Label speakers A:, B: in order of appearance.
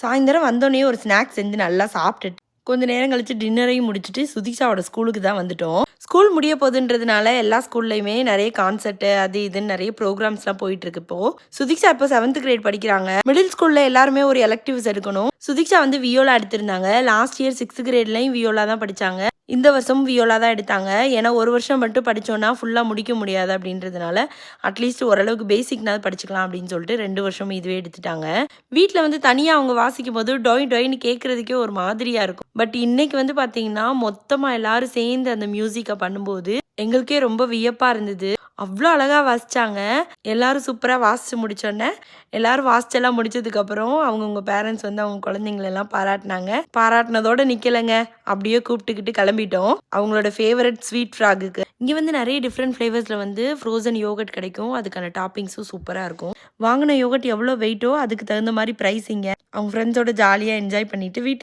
A: சாயந்தரம் வந்தோடனே ஒரு ஸ்நாக்ஸ் செஞ்சு நல்லா சாப்பிட்டுட்டு கொஞ்ச நேரம் கழிச்சு டின்னரையும் முடிச்சுட்டு சுதிஷாவோட ஸ்கூலுக்கு தான் வந்துட்டோம். ஸ்கூல் முடிய போகுதுன்றதுனால எல்லா ஸ்கூல்லையுமே நிறைய கான்செர்ட்டு அது இதுன்னு நிறைய ப்ரோக்ராம்ஸ்லாம் போயிட்டு இருக்கு இப்போ. சுதீஷா இப்போ செவன்த் கிரேட் படிக்கிறாங்க. மிடில் ஸ்கூல்ல எல்லாருமே ஒரு எலக்டிவ்ஸ் எடுக்கணும். சுதிக்ஷா வந்து வியோலா எடுத்திருந்தாங்க. லாஸ்ட் இயர் சிக்ஸ்த் கிரேட்லையும் வியோலா தான் படிச்சாங்க. இந்த வருஷம் வியோலா தான் எடுத்தாங்க. ஏன்னா ஒரு வருஷம் மட்டும் படித்தோன்னா ஃபுல்லாக முடிக்க முடியாது அப்படின்றதுனால அட்லீஸ்ட் ஓரளவுக்கு பேசிக்னாவது படிச்சுக்கலாம் அப்படின்னு சொல்லிட்டு ரெண்டு வருஷம் இதுவே எடுத்துட்டாங்க. வீட்டில் வந்து தனியாக அவங்க வாசிக்கும் போது டொய் டொயின்னு கேட்குறதுக்கே ஒரு மாதிரியாக இருக்கும். பட் இன்னைக்கு வந்து பார்த்தீங்கன்னா மொத்தமாக எல்லாரும் சேர்ந்து அந்த மியூசிக்கை பண்ணும்போது எங்களுக்கே ரொம்ப வியப்பாக இருந்தது. அவ்வளோ அழகாக வாசிச்சாங்க. எல்லாரும் சூப்பராக வாசித்து முடித்தோடனே எல்லாரும் வாசிச்செல்லாம் முடிச்சதுக்கப்புறம் அவங்கவுங்க பேரண்ட்ஸ் வந்து அவங்க குழந்தைங்களெல்லாம் பாராட்டினாங்க. பாராட்டினதோட நிற்கலைங்க அப்படியே கூப்பிட்டுக்கிட்டு கிளம்பிட்டோம். அவங்களோட ஃபேவரட் ஸ்வீட் ஃப்ராகுக்கு இங்கே வந்து நிறைய டிஃப்ரெண்ட் ஃப்ளேவர்ஸில் வந்து ஃப்ரோசன் யோகட் கிடைக்கும். அதுக்கான டாப்பிங்ஸும் சூப்பராக இருக்கும். வாங்கின யோகட் எவ்வளோ வெயிட்டோ அதுக்கு தகுந்த மாதிரி ப்ரைஸிங்க அவங்க ஃப்ரெண்ட்ஸோட ஜாலியாக என்ஜாய் பண்ணிட்டு வீட்டு